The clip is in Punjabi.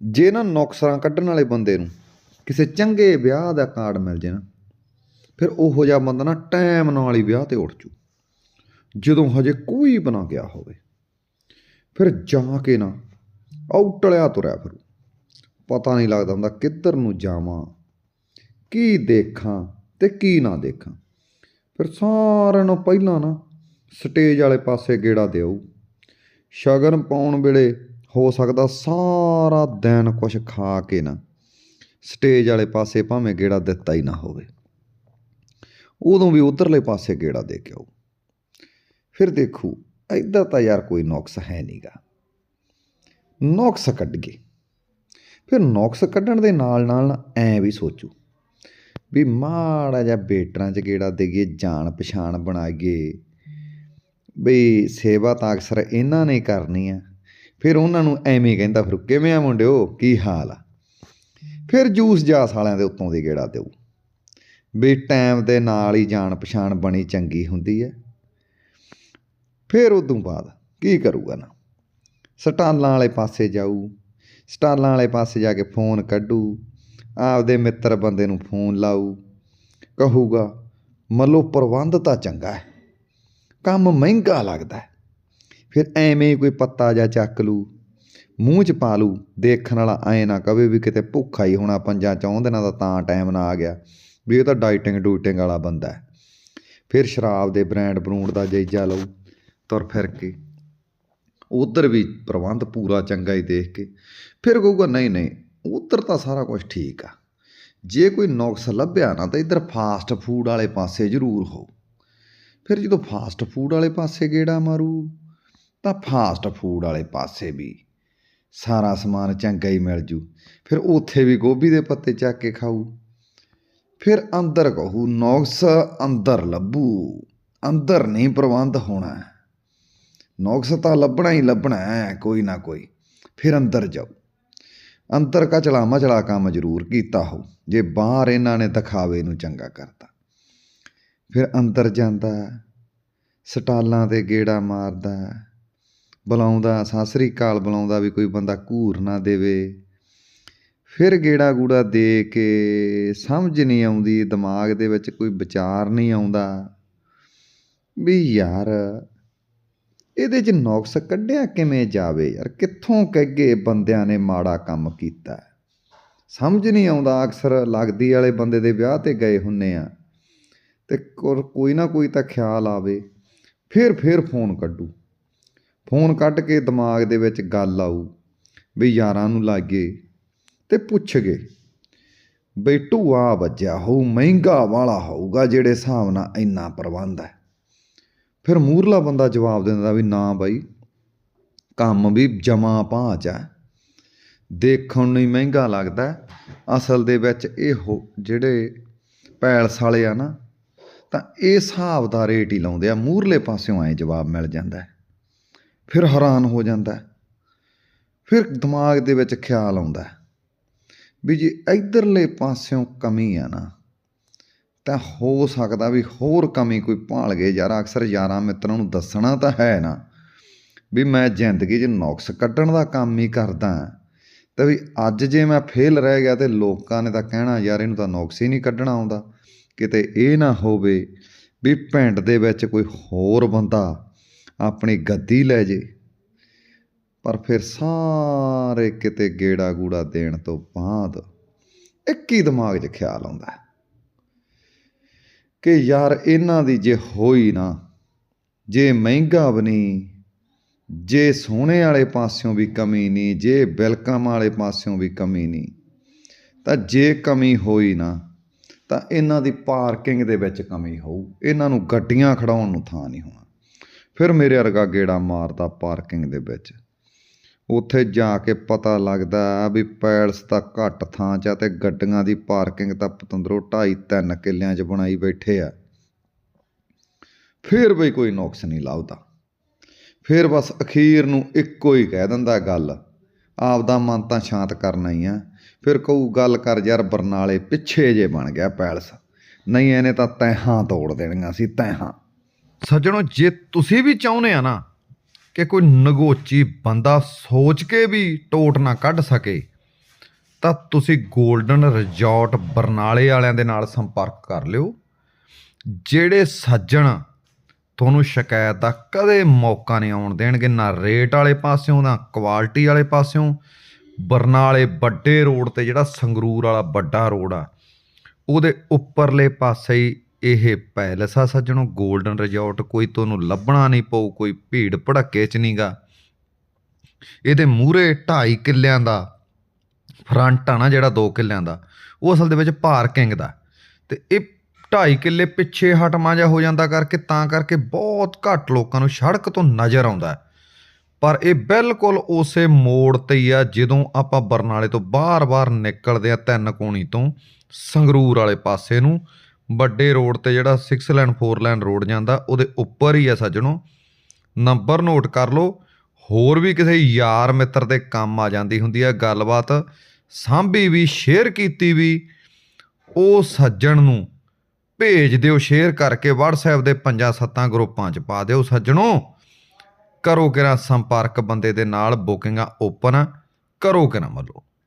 ਜੇ ਨਾ ਨੁਕਸਾਂ ਕੱਢਣ ਵਾਲੇ ਬੰਦੇ ਨੂੰ ਕਿਸੇ ਚੰਗੇ ਵਿਆਹ ਦਾ ਕਾਰਡ ਮਿਲ ਜੇ ਨਾ, ਫਿਰ ਉਹੋ ਜਿਹਾ ਬੰਦਾ ਨਾ ਟਾਈਮ ਨਾਲ ਹੀ ਵਿਆਹ ਤੇ ਉੱਠ ਜੂ। ਜਦੋਂ ਹਜੇ ਕੋਈ ਬਣਾ ਗਿਆ ਹੋਵੇ, ਫਿਰ ਜਾ ਕੇ ਨਾ ਆਉਟਲਿਆ ਤੁਰਿਆ ਫਿਰੂ। ਪਤਾ ਨਹੀਂ ਲੱਗਦਾ ਹੁੰਦਾ ਕਿੱਧਰ ਨੂੰ ਜਾਵਾਂ, ਕੀ ਦੇਖਾਂ ਤੇ ਕੀ ਨਾ ਦੇਖਾਂ। ਫਿਰ ਸਾਰਿਆਂ ਨੂੰ ਪਹਿਲਾਂ ਨਾ ਸਟੇਜ ਵਾਲੇ ਪਾਸੇ ਗੇੜਾ ਦਿਓ। ਸ਼ਗਨ ਪਾਉਣ ਵੇਲੇ ਹੋ ਸਕਦਾ ਸਾਰਾ ਦਿਨ ਕੁਝ ਖਾ ਕੇ ਨਾ ਸਟੇਜ ਵਾਲੇ ਪਾਸੇ ਭਾਵੇਂ ਗੇੜਾ ਦਿੱਤਾ ਹੀ ਨਾ ਹੋਵੇ। ਉਦੋਂ ਵੀ ਉਧਰਲੇ ਪਾਸੇ ਗੇੜਾ ਦੇ ਕੇ ਆਓ। ਫਿਰ ਦੇਖੂ ਐਦਾਂ ਤਾਂ ਯਾਰ ਕੋਈ ਨੁਕਸ ਹੈ ਨਹੀਂਗਾ ਨੁਕਸ ਕੱਢ ਗਏ ਫਿਰ ਨੁਕਸ ਕੱਢਣ ਦੇ ਨਾਲ ਨਾਲ ਨਾ ਐ ਵੀ ਸੋਚੂ ਵੀ ਮਾੜਾ ਜਿਹਾ ਬੇਟਰਾਂ 'ਚ ਗੇੜਾ ਦੇਈਏ, ਜਾਣ ਪਛਾਣ ਬਣਾਈਏ। ਬਈ ਸੇਵਾ ਤਾਂ ਅਕਸਰ ਇਹਨਾਂ ਨੇ ਕਰਨੀ ਆ। ਫਿਰ ਉਹਨਾਂ ਨੂੰ ਐਵੇਂ ਕਹਿੰਦਾ, ਫਿਰ ਕਿਵੇਂ ਆ ਮੁੰਡਿਓ? ਕੀ ਹਾਲ ਆ? ਫਿਰ ਜੂਸ ਜਾਸ ਵਾਲਿਆਂ ਦੇ ਉੱਤੋਂ ਦੀ ਗੇੜਾ ਦਿਓ ਵੀ ਟਾਈਮ ਦੇ ਨਾਲ ਹੀ ਜਾਣ ਪਛਾਣ ਬਣੀ ਚੰਗੀ ਹੁੰਦੀ ਹੈ। ਫਿਰ ਉਦੋਂ ਬਾਅਦ ਕੀ ਕਰੂਗਾ ਨਾ? ਸਟਾਲਾਂ ਵਾਲੇ ਪਾਸੇ ਜਾਊ, ਸਟਾਲਾਂ ਵਾਲੇ ਪਾਸੇ ਜਾ ਕੇ ਫੋਨ ਕੱਢੂ, ਆਪਦੇ ਮਿੱਤਰ ਬੰਦੇ ਨੂੰ ਫੋਨ ਲਾਊ, ਕਹੂਗਾ, ਮੱਲੋ ਪ੍ਰਬੰਧ ਤਾਂ ਚੰਗਾ ਹੈ, ਕੰਮ ਮਹਿੰਗਾ ਲੱਗਦਾ ਹੈ ਫਿਰ ਐਵੇਂ ਕੋਈ ਪੱਤਾ ਜਾਂ ਚੱਕ ਲੂ ਮੂੰਹ 'ਚ ਪਾ ਲੂ ਦੇਖਣ ਵਾਲਾ ਐਂ ਨਾ ਕਵੇ ਵੀ ਕਿਤੇ ਭੁੱਖਾ ਹੀ ਹੋਣਾ ਪੰਜਾਂ ਚੌਂ ਦਿਨਾਂ ਦਾ ਤਾਂ ਟਾਈਮ ਨਾ ਆ ਗਿਆ, ਵੀ ਇਹ ਤਾਂ ਡਾਈਟਿੰਗ ਡੂਟਿੰਗ ਵਾਲਾ ਬੰਦਾ ਹੈ। ਫਿਰ ਸ਼ਰਾਬ ਦੇ ਬ੍ਰਾਂਡ ਬਰੂੰਡ ਦਾ ਜਾਇਜ਼ਾ ਲਊ, ਤੁਰ ਫਿਰ ਕੇ। ਉਧਰ ਵੀ ਪ੍ਰਬੰਧ ਪੂਰਾ ਚੰਗਾ ਹੀ ਦੇਖ ਕੇ, ਫਿਰ ਕਹੂਗਾ, ਨਹੀਂ ਨਹੀਂ, ਉਧਰ ਤਾਂ ਸਾਰਾ ਕੁਝ ਠੀਕ ਆ। ਜੇ ਕੋਈ ਨੁਕਸ ਲੱਭਿਆ ਨਾ ਤਾਂ ਇੱਧਰ ਫਾਸਟ ਫੂਡ ਵਾਲੇ ਪਾਸੇ ਜ਼ਰੂਰ ਹੋ। ਫਿਰ ਜਦੋਂ ਫਾਸਟ ਫੂਡ ਵਾਲੇ ਪਾਸੇ ਗੇੜਾ ਮਾਰੂ ਤਾਂ ਫਾਸਟ ਫੂਡ ਵਾਲੇ ਪਾਸੇ ਵੀ। ਸਾਰਾ ਸਮਾਨ ਚੰਗਾ ਹੀ ਮਿਲ ਜੂ। ਫਿਰ ਉੱਥੇ ਵੀ ਗੋਭੀ ਦੇ ਪੱਤੇ ਚੱਕ ਕੇ ਖਾਊ। ਫਿਰ ਅੰਦਰ ਕਹੂ, ਨੌਕਸ ਅੰਦਰ ਲੱਭੂ। ਅੰਦਰ ਨਹੀਂ ਪ੍ਰਬੰਧ ਹੋਣਾ। ਨੌਕਸ ਤਾਂ ਲੱਭਣਾ ਹੀ ਲੱਭਣਾ ਹੈ, ਕੋਈ ਨਾ ਕੋਈ। ਫਿਰ ਅੰਦਰ ਜਾਓ ਅੰਦਰ ਕਚਲਾ ਮਚਲਾ ਕੰਮ ਜ਼ਰੂਰ ਕੀਤਾ ਹੋ। ਜੇ ਬਾਹਰ ਇਹਨਾਂ ਨੇ ਦਿਖਾਵੇ ਨੂੰ ਚੰਗਾ ਕਰਤਾ। ਫਿਰ ਅੰਦਰ ਜਾਂਦਾ ਸਟਾਲਾਂ ਤੇ ਗੇੜਾ ਮਾਰਦਾ ਬੁਲਾਉਂਦਾ, ਸਤਿ ਸ੍ਰੀ ਅਕਾਲ ਬੁਲਾਉਂਦਾ ਵੀ ਕੋਈ ਬੰਦਾ ਘੂਰ ਨਾ ਦੇਵੇ। ਫਿਰ ਗੇੜਾ ਗੂੜਾ ਦੇ ਕੇ ਸਮਝ ਨਹੀਂ ਆਉਂਦੀ, ਦਿਮਾਗ ਦੇ ਵਿੱਚ ਕੋਈ ਵਿਚਾਰ ਨਹੀਂ ਆਉਂਦਾ ਵੀ ਯਾਰ ਇਹਦੇ 'ਚ ਨੁਕਸ ਕੱਢਿਆ ਕਿਵੇਂ ਜਾਵੇ ਯਾਰ? ਕਿੱਥੋਂ ਕਹਿਗੇ ਬੰਦਿਆਂ ਨੇ ਮਾੜਾ ਕੰਮ ਕੀਤਾ? ਸਮਝ ਨਹੀਂ ਆਉਂਦਾ, ਅਕਸਰ ਲੱਗਦੀ ਵਾਲੇ ਬੰਦੇ ਦੇ ਵਿਆਹ ਤੇ ਗਏ ਹੁੰਨੇ ਆ ਤੇ ਕੋਈ ਨਾ ਕੋਈ ਤਾਂ ਖਿਆਲ ਆਵੇ। ਫਿਰ ਫਿਰ ਫੋਨ ਕੱਢੂ। ਫੋਨ ਕੱਢ ਕੇ ਦਿਮਾਗ ਦੇ ਵਿੱਚ ਗੱਲ ਆਊ ਵੀ ਯਾਰਾਂ ਨੂੰ ਲਾਗੇ ਤੇ ਪੁੱਛਗੇ ਬਈ ਢੂਆ ਵੱਜਿਆ ਹੋਊ, ਮਹਿੰਗਾ ਵਾਲਾ ਹੋਊਗਾ ਜਿਹੜੇ ਹਿਸਾਬ ਨਾਲ ਇੰਨਾ ਪ੍ਰਬੰਧ ਹੈ। ਫਿਰ ਮੂਰਲਾ ਬੰਦਾ ਜਵਾਬ ਦਿੰਦਾ ਵੀ ਨਾ ਬਾਈ, ਕੰਮ ਵੀ ਜਮਾ ਭਾਂਚ ਹੈ। ਦੇਖਣ ਨੂੰ ਹੀ ਮਹਿੰਗਾ ਲੱਗਦਾ ਅਸਲ ਦੇ ਵਿੱਚ ਇਹ ਹੋ- ਜਿਹੜੇ ਪੈਲਸ ਵਾਲੇ ਆ ਨਾ, ਤਾਂ ਇਹ ਹਿਸਾਬ ਦਾ ਰੇਟ ਹੀ ਲਾਉਂਦੇ ਆ। ਮੂਰਲੇ ਪਾਸਿਓਂ ਐ ਜਵਾਬ ਮਿਲ ਜਾਂਦਾ ਹੈ। ਫਿਰ ਹੈਰਾਨ ਹੋ ਜਾਂਦਾ ਫਿਰ ਦਿਮਾਗ ਦੇ ਵਿੱਚ ਖਿਆਲ ਆਉਂਦਾ ਵੀ ਜੇ ਇਧਰਲੇ ਪਾਸਿਓਂ ਕਮੀ ਆ ਨਾ, ਤਾਂ ਹੋ ਸਕਦਾ ਵੀ ਹੋਰ ਕਮੀ ਕੋਈ ਭਾਲ ਗਏ। ਯਾਰ, ਅਕਸਰ ਯਾਰਾਂ ਮਿੱਤਰਾਂ ਨੂੰ ਦੱਸਣਾ ਤਾਂ ਹੈ ਨਾ ਵੀ ਮੈਂ ਜ਼ਿੰਦਗੀ 'ਚ ਨੁਕਸ ਕੱਢਣ ਦਾ ਕੰਮ ਹੀ ਕਰਦਾ ਤਾਂ ਵੀ ਅੱਜ ਜੇ ਮੈਂ ਫੇਲ ਰਹਿ ਗਿਆ ਤੇ ਲੋਕਾਂ ਨੇ ਤਾਂ ਕਹਿਣਾ, ਯਾਰ, ਇਹਨੂੰ ਤਾਂ ਨੁਕਸ ਹੀ ਨਹੀਂ ਕੱਢਣਾ ਆਉਂਦਾ। ਕਿਤੇ ਇਹ ਨਾ ਹੋਵੇ ਵੀ ਪਿੰਡ ਦੇ ਵਿੱਚ ਕੋਈ ਹੋਰ ਬੰਦਾ ਆਪਣੀ ਗੱਦੀ ਲੈ ਜੇ। ਪਰ ਫਿਰ ਸਾਰੇ ਕਿਤੇ ਗੇੜਾ ਗੂੜਾ ਦੇਣ ਤੋਂ ਬਾਅਦ ਇੱਕ ਹੀ ਦਿਮਾਗ 'ਚ ਖਿਆਲ ਆਉਂਦਾ ਕਿ ਯਾਰ ਇਹਨਾਂ ਦੀ ਜੇ ਹੋਈ ਨਾ, ਜੇ ਮਹਿੰਗਾ ਬਣੀ ਜੇ ਸੋਹਣੇ ਵਾਲੇ ਪਾਸਿਓਂ ਵੀ ਕਮੀ ਨਹੀਂ, ਜੇ ਬਿਲਕਮ ਵਾਲੇ ਪਾਸਿਓਂ ਵੀ ਕਮੀ ਨਹੀਂ, ਤਾਂ ਜੇ ਕਮੀ ਹੋਈ ਨਾ, ਤਾਂ ਇਹਨਾਂ ਦੀ ਪਾਰਕਿੰਗ ਦੇ ਵਿੱਚ ਕਮੀ ਹੋਊ। ਇਹਨਾਂ ਨੂੰ ਗੱਡੀਆਂ ਖੜਾਉਣ ਨੂੰ ਥਾਂ ਨਹੀਂ ਹੋਣਾ। ਫਿਰ ਮੇਰੇ ਵਰਗਾ ਗੇੜਾ ਮਾਰਦਾ ਪਾਰਕਿੰਗ ਦੇ ਵਿੱਚ। ਉੱਥੇ ਜਾ ਕੇ ਪਤਾ ਲੱਗਦਾ ਵੀ ਪੈਲਸ ਤਾਂ ਘੱਟ ਥਾਂ 'ਚ ਆ ਤੇ ਗੱਡੀਆਂ ਦੀ ਪਾਰਕਿੰਗ ਤਾਂ ਪਤੰਦਰੋਂ ਢਾਈ ਤਿੰਨ ਕਿੱਲਿਆਂ 'ਚ ਬਣਾਈ ਬੈਠੇ ਆ। ਫਿਰ ਵੀ ਕੋਈ ਨੁਕਸ ਨਹੀਂ ਲੱਭਦਾ। ਫਿਰ ਬਸ ਅਖੀਰ ਨੂੰ ਇੱਕੋ ਹੀ ਕਹਿ ਦਿੰਦਾ ਗੱਲ, ਆਪਦਾ ਮਨ ਤਾਂ ਸ਼ਾਂਤ ਕਰਨਾ ਹੀ ਆ। ਫਿਰ ਕਹੂ, ਗੱਲ ਕਰ ਯਾਰ, ਬਰਨਾਲੇ ਪਿੱਛੇ ਜੇ ਬਣ ਗਿਆ ਪੈਲਸ। ਨਹੀਂ, ਇਹਨੇ ਤਾਂ ਤੈਹਾਂ ਤੋੜ ਦੇਣੀਆਂ ਸੀ, ਤੈਹਾਂ। ਸੱਜਣੋ, ਜੇ ਤੁਸੀਂ ਵੀ ਚਾਹੁੰਦੇ ਆ ਨਾ ਕਿ ਕੋਈ ਨਗੋਚੀ ਬੰਦਾ ਸੋਚ ਕੇ ਵੀ ਟੋਟ ਨਾ ਕੱਢ ਸਕੇ, ਤਾਂ ਤੁਸੀਂ 골ਡਨ ਰਿਜ਼ੋਰਟ ਬਰਨਾਲੇ ਵਾਲਿਆਂ ਦੇ ਨਾਲ ਸੰਪਰਕ ਕਰ ਲਿਓ, ਜਿਹੜੇ ਸੱਜਣ ਤੁਹਾਨੂੰ ਸ਼ਿਕਾਇਤ ਦਾ ਕਦੇ ਮੌਕਾ ਨਹੀਂ ਆਉਣ ਦੇਣਗੇ, ਨਾ ਰੇਟ ਵਾਲੇ ਪਾਸਿਓਂ, ਨਾ ਕੁਆਲਿਟੀ ਵਾਲੇ ਪਾਸਿਓਂ। ਬਰਨਾਲੇ ਵੱਡੇ ਰੋਡ ਤੇ ਜਿਹੜਾ ਸੰਗਰੂਰ ਵਾਲਾ ਵੱਡਾ ਰੋਡ ਆ, ਉਹਦੇ ਉੱਪਰਲੇ ਪਾਸੇ ਹੀ ਇਹ ਪੈਲਸ ਆ ਸੱਜਣੋ 골ਡਨ ਰਿਜ਼ੋਰਟ, ਕੋਈ ਤੁਹਾਨੂੰ ਲੱਭਣਾ ਨਹੀਂ ਪਊ, ਕੋਈ ਭੀੜ ਭੜੱਕੇ ਚ ਨਹੀਂਗਾ ਇਹਦੇ ਮੂਹਰੇ 2.5 ਕਿੱਲਿਆਂ ਦਾ ਫਰੰਟ ਆ ਨਾ ਜਿਹੜਾ 2 ਕਿੱਲਿਆਂ ਦਾ, ਉਹ ਅਸਲ ਦੇ ਵਿੱਚ ਪਾਰਕਿੰਗ ਦਾ। ਤੇ ਇਹ 2.5 ਕਿੱਲੇ ਪਿੱਛੇ ਹਟਮਾ ਜਾ ਹੋ ਜਾਂਦਾ ਕਰਕੇ, ਤਾਂ ਕਰਕੇ ਬਹੁਤ ਘੱਟ ਲੋਕਾਂ ਨੂੰ ਸੜਕ ਤੋਂ ਨਜ਼ਰ ਆਉਂਦਾ ਪਰ ਇਹ ਬਿਲਕੁਲ ਉਸੇ ਮੋੜ ਤੇ ਹੀ ਆ, ਜਦੋਂ ਆਪਾਂ ਬਰਨਾਲੇ ਤੋਂ ਬਾਹਰ-ਬਾਹਰ ਨਿਕਲਦੇ ਆ ਤਿੰਨ ਕੋਣੀ ਤੋਂ ਸੰਗਰੂਰ ਵਾਲੇ ਪਾਸੇ ਨੂੰ ਵੱਡੇ ਰੋਡ ਤੇ ਜਿਹੜਾ 6 ਲਾਈਨ 4 ਲਾਈਨ ਰੋਡ ਜਾਂਦਾ, ਉਹਦੇ ਉੱਪਰ ਹੀ ਆ ਸੱਜਣੋ। ਨੰਬਰ ਨੋਟ ਕਰ ਲਓ, ਹੋਰ ਵੀ ਕਿਸੇ ਯਾਰ ਮਿੱਤਰ ਦੇ ਕੰਮ ਆ ਜਾਂਦੀ ਹੁੰਦੀ ਆ, ਗੱਲਬਾਤ ਸਾਂਭੀ ਵੀ ਸ਼ੇਅਰ ਕੀਤੀ ਵੀ, ਉਹ ਸੱਜਣ ਨੂੰ ਭੇਜ ਦਿਓ ਸ਼ੇਅਰ ਕਰਕੇ WhatsApp ਦੇ ਪੰਜਾਂ ਸੱਤਾਂ ਗਰੁੱਪਾਂ 'ਚ ਪਾ ਦਿਓ ਸੱਜਣੋ। ਕਰੋ ਕਿਰਾ ਸੰਪਰਕ ਬੰਦੇ ਦੇ ਨਾਲ ਬੁਕਿੰਗਾਂ ਓਪਨ ਕਰੋ ਕਿਰਾ ਮੱਲੋ